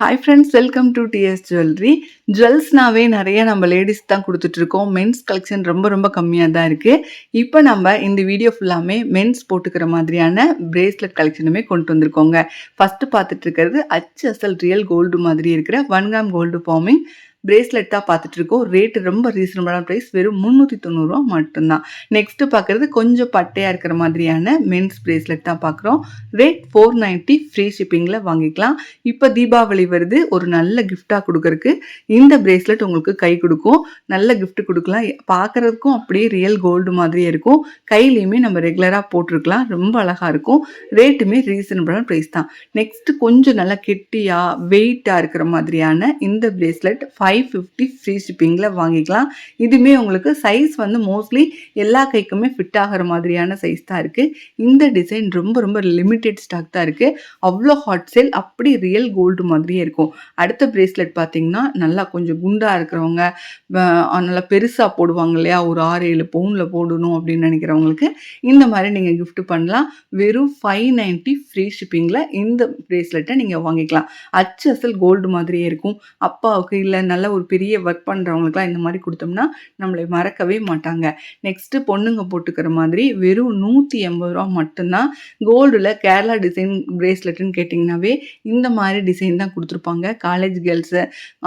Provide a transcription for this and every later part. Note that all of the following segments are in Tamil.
Hi friends welcome to TS jewellery ஜுவல்ஸ்னாவே நிறைய நம்ம லேடிஸ் தான் கொடுத்துட்ருக்கோம் மென்ஸ் கலெக்ஷன் ரொம்ப ரொம்ப கம்மியாக தான் இருக்குது இப்போ நம்ம இந்த வீடியோ ஃபுல்லாமே மென்ஸ் போட்டுக்கிற மாதிரியான பிரேஸ்லெட் கலெக்ஷனுமே கொண்டு வந்திருக்கோங்க. ஃபஸ்ட்டு பார்த்துட்டு இருக்கிறது அச்சு அசல் ரியல் கோல்டு மாதிரி இருக்கிற one gram gold forming bracelet தான் பார்த்துட்டு இருக்கோம் ரேட்டு ரொம்ப ரீசனபிளான ப்ரைஸ் வெறும் முந்நூற்றி தொண்ணூறுரூவா மட்டும்தான். நெக்ஸ்ட்டு பார்க்குறது கொஞ்சம் பட்டையாக இருக்கிற மாதிரியான மென்ஸ் பிரேஸ்லெட் தான் பார்க்குறோம். ரேட் ஃபோர் நைன்ட்டி ஃப்ரீ ஷிப்பிங்கில் வாங்கிக்கலாம். இப்போ தீபாவளி வருது. ஒரு நல்ல கிஃப்டாக கொடுக்கறக்கு இந்த பிரேஸ்லெட் உங்களுக்கு கை கொடுக்கும். நல்ல கிஃப்ட் கொடுக்கலாம். பார்க்குறதுக்கும் அப்படியே ரியல் கோல்டு மாதிரியே இருக்கும். கையிலையுமே நம்ம ரெகுலராக போட்டிருக்கலாம். ரொம்ப அழகாக இருக்கும். ரேட்டுமே ரீசனபிளான ப்ரைஸ் தான். நெக்ஸ்ட் கொஞ்சம் நல்லா கெட்டியாக வெயிட்டாக இருக்கிற மாதிரியான இந்த பிரேஸ்லெட் ஃபைவ் ஃபிஃப்டி ஃப்ரீ ஷிப்பிங்கில் வாங்கிக்கலாம். இதுவுமே உங்களுக்கு சைஸ் வந்து மோஸ்ட்லி எல்லா கைக்குமே ஃபிட் ஆகிற மாதிரியான சைஸ் தான் இருக்குது இந்த டிசைன் ரொம்ப ரொம்ப லிமிட்டெட் ஸ்டாக் தான் இருக்குது அவ்வளோ ஹாட் சேல் அப்படி ரியல் கோல்டு மாதிரியே இருக்கும். அடுத்த பிரேஸ்லெட் பார்த்தீங்கன்னா நல்லா கொஞ்சம் குண்டாக இருக்கிறவங்க நல்லா பெருசாக போடுவாங்க இல்லையா? ஒரு ஆறு ஏழு பவுனில் போடணும் அப்படின்னு நினைக்கிறவங்களுக்கு இந்த மாதிரி நீங்கள் கிஃப்ட் பண்ணலாம். வெறும் ஃபைவ் நைன்ட்டி ஃப்ரீ ஷிப்பிங்கில் இந்த பிரேஸ்லெட்டை நீங்கள் வாங்கிக்கலாம். அச்சு அசல் கோல்டு மாதிரியே இருக்கும். அப்பாவுக்கு இல்லை நல்ல ஒரு பெரிய ஒர்க் பண்ணுறவங்களுக்குலாம் இந்த மாதிரி கொடுத்தோம்னா நம்மளை மறக்கவே மாட்டாங்க. நெக்ஸ்ட்டு பொண்ணுங்க போட்டுக்கிற மாதிரி வெறும் நூற்றி எண்பது ரூபா மட்டும்தான் கோல்டில் கேரளா டிசைன் பிரேஸ்லெட்டுன்னு கேட்டிங்கனாவே இந்த மாதிரி டிசைன் தான் கொடுத்துருப்பாங்க. காலேஜ் கேர்ள்ஸு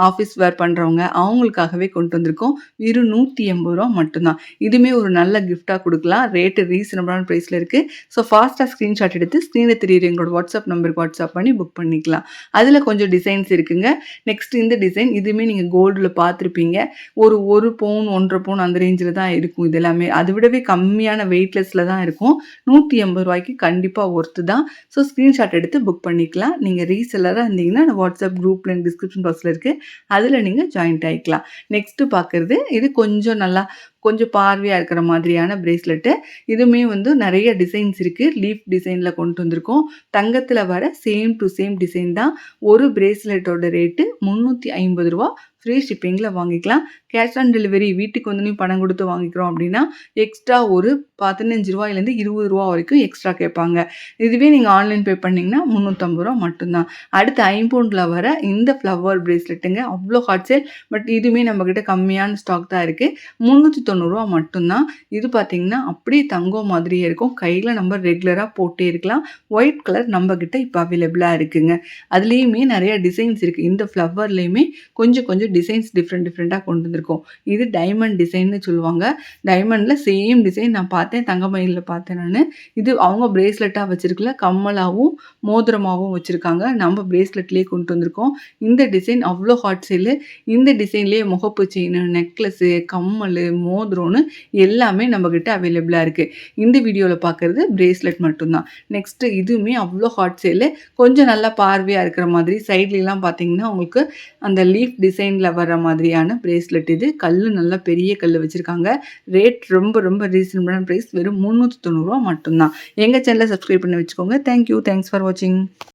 ஆஃபீஸ் வேர் பண்ணுறவங்க அவங்களுக்காகவே கொண்டு வந்திருக்கோம். வெறும் நூற்றி எண்பது ரூபா மட்டும்தான். இதுவுமே ஒரு நல்ல கிஃப்டாக கொடுக்கலாம். ரேட்டு ரீசனபிளான ப்ரைஸில் இருக்குது ஸோ ஃபாஸ்ட்டாக ஸ்க்ரீன்ஷாட் எடுத்து ஸ்க்ரீனில் தெரியுற எங்களோட வாட்ஸ்அப் நம்பருக்கு வாட்ஸ்அப் பண்ணி புக் பண்ணிக்கலாம். அதில் கொஞ்சம் டிசைன்ஸ் இருக்குங்க. நெக்ஸ்ட் இந்த டிசைன் இதுவுமே நீங்கள் கோல்டில் பார்த்துருப்பீங்க. ஒரு ஒரு பவுன் ஒன்றரை பவுன் அந்த ரேஞ்சில் தான் இருக்கும் இது எல்லாமே. அதை விடவே கம்மியான வெயிட்லெஸ்ஸில் தான் இருக்கும். நூற்றி எண்பது ரூபாய்க்கு கண்டிப்பாக ஒர்த்து தான். ஸோ ஸ்க்ரீன்ஷாட் எடுத்து புக் பண்ணிக்கலாம். நீங்கள் ரீசெல்லராக இருந்தீங்கன்னா வாட்ஸ்அப் குரூப் லிங்க் டிஸ்கிரிப்ஷன் பாக்ஸில் இருக்குது அதில் நீங்கள் ஜாயின்ட் ஆகிக்கலாம் நெக்ஸ்ட்டு பார்க்குறது இது கொஞ்சம் நல்லா கொஞ்சம் பார்வையாக இருக்கிற மாதிரியான பிரேஸ்லெட்டு இதுவுமே வந்து நிறைய டிசைன்ஸ் இருக்குது லீஃப் டிசைனில் கொண்டு வந்திருக்கோம். தங்கத்தில் வர சேம் டு சேம் டிசைன் தான். ஒரு பிரேஸ்லெட்டோட ரேட்டு முந்நூற்றி ஐம்பது ரூபா ஃப்ரீ ஷிப்பிங்கில் வாங்கிக்கலாம். கேஷ் ஆன் டெலிவரி வீட்டுக்கு வந்து நீ பணம் கொடுத்து வாங்கிக்கிறோம் அப்படின்னா எக்ஸ்ட்ரா ஒரு பதினஞ்சு ரூபாயிலேருந்து இருபது ரூபா வரைக்கும் எக்ஸ்ட்ரா கேட்பாங்க. இதுவே நீங்கள் ஆன்லைன் பே பண்ணிங்கன்னா முந்நூற்றம்பது ரூபா மட்டும்தான். அடுத்து ஐம்பவுண்டில் வர இந்த ஃப்ளவர் ப்ரேஸ்லெட்டுங்க அவ்வளோ ஹாட் சேல் பட் இதுவுமே நம்மக்கிட்ட கம்மியான ஸ்டாக் தான் இருக்குது முந்நூற்றி தொண்ணூறுரூவா மட்டும்தான். இது பார்த்தீங்கன்னா அப்படியே தங்கம் மாதிரியே இருக்கும். கையில் நம்ம ரெகுலராக போட்டே இருக்கலாம். ஒயிட் கலர் நம்மக்கிட்ட இப்போ அவைலபிளாக இருக்குங்க. அதுலேயுமே நிறைய டிசைன்ஸ் இருக்குது இந்த ஃப்ளவர்லேயுமே கொஞ்சம் கொஞ்சம் டிசைன்ஸ் டிஃப்ரெண்ட் டிஃப்ரெண்ட்டாக கொண்டு வந்திருக்கோம். இது டைமண்ட் டிசைன்னு சொல்லுவாங்க. டைமண்டில் சேம் டிசைன் நான் பார்த்தேன் தங்கமயிலில் பார்த்தேன் நான். இது அவங்க பிரேஸ்லெட்டாக வச்சுருக்கல கம்மலாகவும் மோதிரமாகவும் வச்சுருக்காங்க. நம்ம பிரேஸ்லெட்லேயே கொண்டு வந்திருக்கோம். இந்த டிசைன் அவ்வளோ ஹாட் சேலு இந்த டிசைன்லேயே முகப்பு செயின் நெக்லஸ்ஸு கம்மல் மோதிரம்னு எல்லாமே நம்மக்கிட்ட அவைலபிளாக இருக்குது இந்த வீடியோவில் பார்க்குறது பிரேஸ்லெட் மட்டும்தான். நெக்ஸ்ட்டு இதுவுமே அவ்வளோ ஹாட் சேலு கொஞ்சம் நல்லா பார்வையாக இருக்கிற மாதிரி சைட்லலாம் பார்த்தீங்கன்னா உங்களுக்கு அந்த லீஃப் டிசைன் டிசைனில் வர மாதிரியான பிரேஸ்லெட் இது. கல் நல்லா பெரிய கல் வச்சுருக்காங்க. ரேட் ரொம்ப ரொம்ப ரீசனபிளான ப்ரைஸ் வெறும் முந்நூற்றி தொண்ணூறுரூவா மட்டும்தான். எங்கள் சேனலை சப்ஸ்கிரைப் பண்ணி வச்சுக்கோங்க. தேங்க்யூ தேங்க்ஸ் ஃபார் வாட்சிங்